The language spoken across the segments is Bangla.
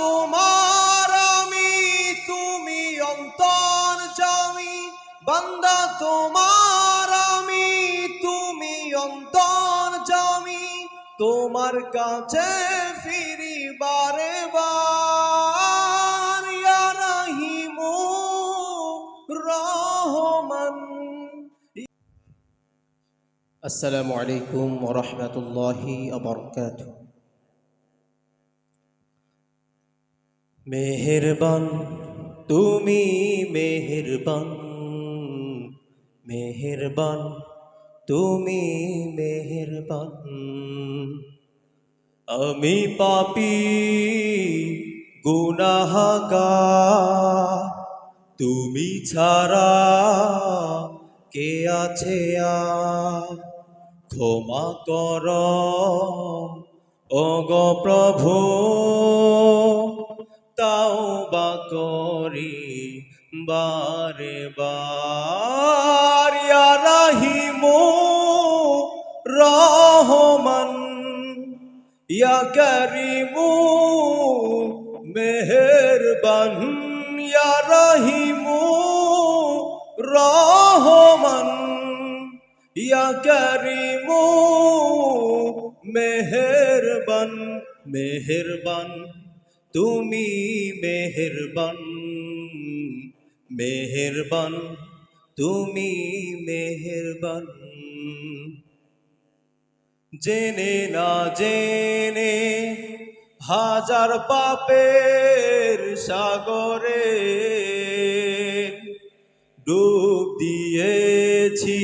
তোমার আমি, তুমি অন্তর জামি। বান্দা, তোমার আমি, তুমি অন্তর জামি। তোমার কাছে ফিরি বারে বার রাহিমু রহমান। আসসালামু আলাইকুম ওরহমতুল্লাহি আবরকাত মেহেরবান, তুমি মেহেরবান মেহেরবান, তুমি মেহেরবান। আমি পাপি, গুনাহাগার, তুমি ছাড়া কে আছে ক্ষমা কর ও গো প্রভু। করি বারে বার। রাহিমু রহমান, ইয়া করিমু মেহেরবান। ইয়া রহিমু রহমান, ইয়া করিমু মেহেরবান। মেহেরবান তুমি মেহেরবান মেহেরবান, তুমি মেহেরবান। জেনে না জেনে হাজার পাপের সাগরে ডুব দিয়েছি,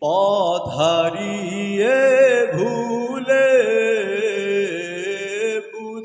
পথ হারিয়ে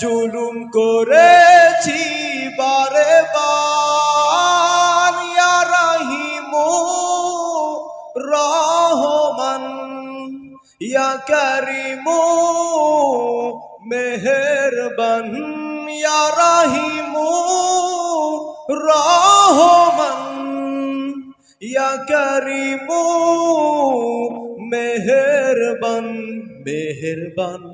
জুলুম করেছি বারে রাহিমু রহমান, ইয়া করিমু মেহেরবান, ইয়া রাহিমু রহমান, ইয়া করিমু মেহেরবান মেহেরবান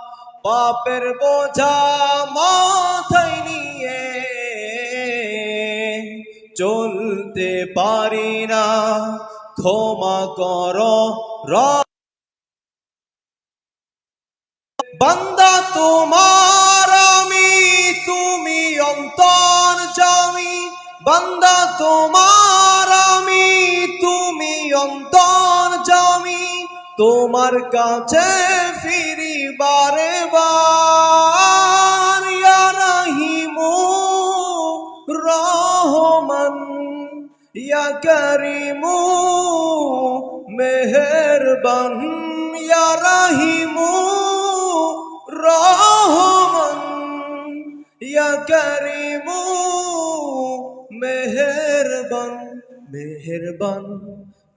পাপের বোঝা মাথায় নিয়ে চলতে পারি না। ক্ষমা কর বান্দা তোমার আমি, তুমি অন্তর জামি। বান্দা তোমার আমি, তুমি অন্তর তোমার কাছে ফিরি বারে বার রাহিমু রহমান, ইয়া করিমু মেহেরবান, ইয়া রাহিমু রহমান, ইয়া করিমু মেহেরবান মেহেরবান।